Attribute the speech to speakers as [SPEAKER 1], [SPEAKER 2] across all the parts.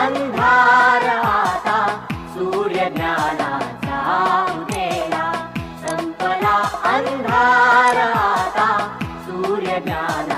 [SPEAKER 1] अन्धाराता सूर्यज्ञानाचा उदेला सम्पला अन्धाराता सूर्यज्ञाना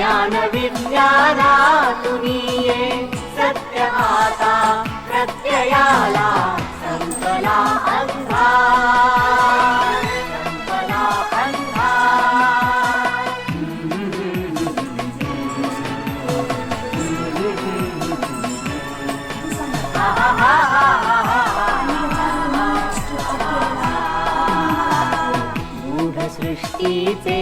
[SPEAKER 1] घेरलेले ज्ञान विज्ञानातुनी ज्ञान विज्ञानातुनी ये सत्य आता प्रत्ययाला संपला अंधार संपला अंधार गूढ सृष्टीचे